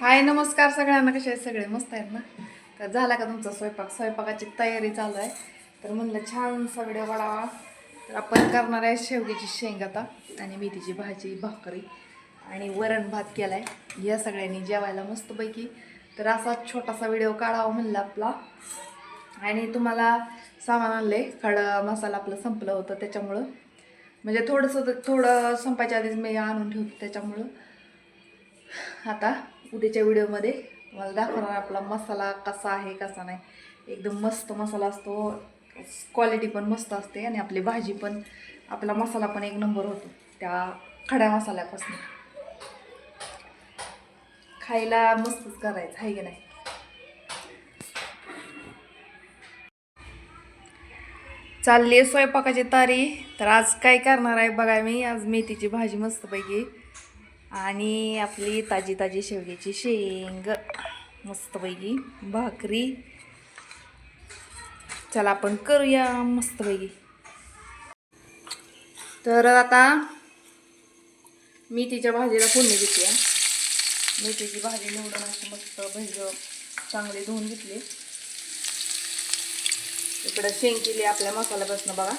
हाय नमस्कार सगळ्यांना. कसे आहेत सगळे? मस्त आहेत ना? तर झाला का तुमचा स्वयंपाक? स्वयंपाकाची तयारी चालू आहे. तर म्हणलं छानसा व्हिडिओ काढावा तर आपण करणार आहे शेवग्याची शेंग आता आणि मेथीची भाजी भाकरी आणि वरण भात केला आहे या सगळ्यांनी जेवायला मस्तपैकी. तर असा छोटासा व्हिडिओ काढावा म्हणलं आपला. आणि तुम्हाला सामान आणले खडा मसाला आपलं संपलं होतं त्याच्यामुळं. म्हणजे थोडंसं थोडं संपायच्या आधीच मी आणून ठेवतो त्याच्यामुळं. आता उद्याच्या व्हिडिओमध्ये तुम्हाला दाखवणार आपला मसाला कसा आहे कसा नाही. एकदम मस्त मसाला असतो. क्वालिटी पण मस्त असते आणि आपली भाजी पण आपला मसाला पण एक नंबर होतो. त्या खड्या मसाल्यापासून. खायला मस्तच करायचं आहे की नाही? चालली आहे स्वयंपाकाची तारी तर आज काय करणार आहे बघा मी. आज मेथीची भाजी मस्तपैकी आणि आपली ताजी ताजी शेवग्याची शेंग मस्तपैकी भाकरी. चला आपण करूया मस्तपैकी तर आता मेथीच्या भाजीला फोडणी घेतली आहे मेथीची भाजी निवडून अशी मस्त भैज चांगले धुवून घेतली. इकडं शेंग केली आपल्या मसाल्यापासून बघा.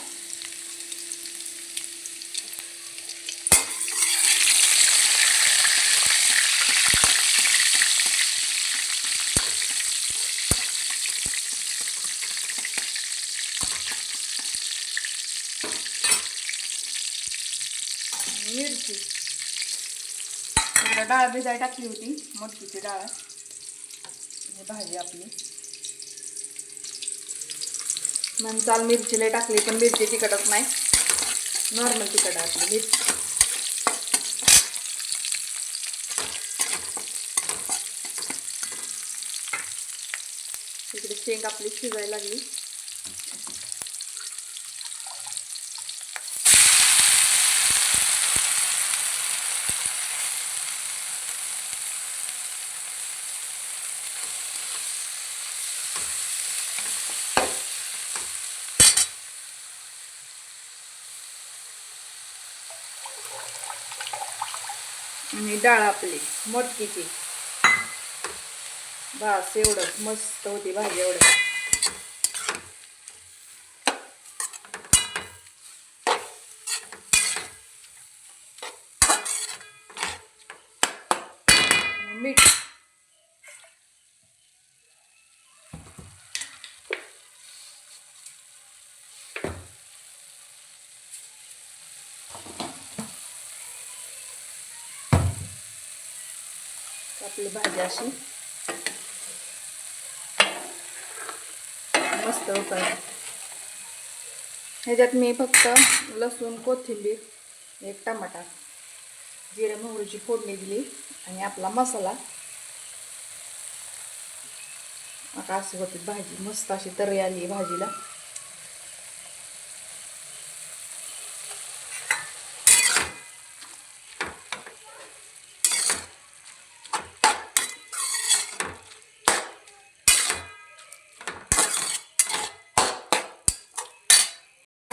मिरची. डाळ भिजाय टाकली होती मटकीची डाळ. ही भाजी आपली. मग चाल मिरचीला टाकली पण मिरची तिखटच नाही. नॉर्मल तिखट आपली मिरची. इकडे शेंग आपली शिजायला लागली. आणि डाळ आपली मटकीची. बास एवढंच मस्त होती भाजी एवढं. मीठ. आपली भाजी अशी. मस्त होतात ह्याच्यात मी फक्त लसूण कोथिंबीर एक टमाटा जिरे मोहरीची फोडणी दिली आणि आपला मसाला. आता अशी होती भाजी. मस्त अशी तर्री आली भाजीला.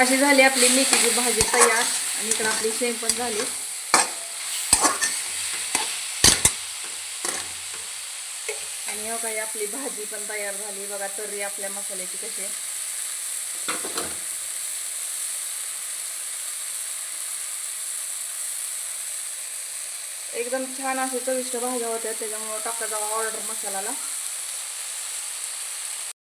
अशी झाली आपली मेथीची भाजी तयार. आणि इकडं आपली शेंग पण झाली. आणि हो काही आपली भाजी पण तयार झाली. बघा तर्री आपल्या मसाल्याची कशी एकदम छान असे चविष्ट भाज्या होत्या त्याच्यामुळं टाकायचा ऑर्डर मसाल्याला.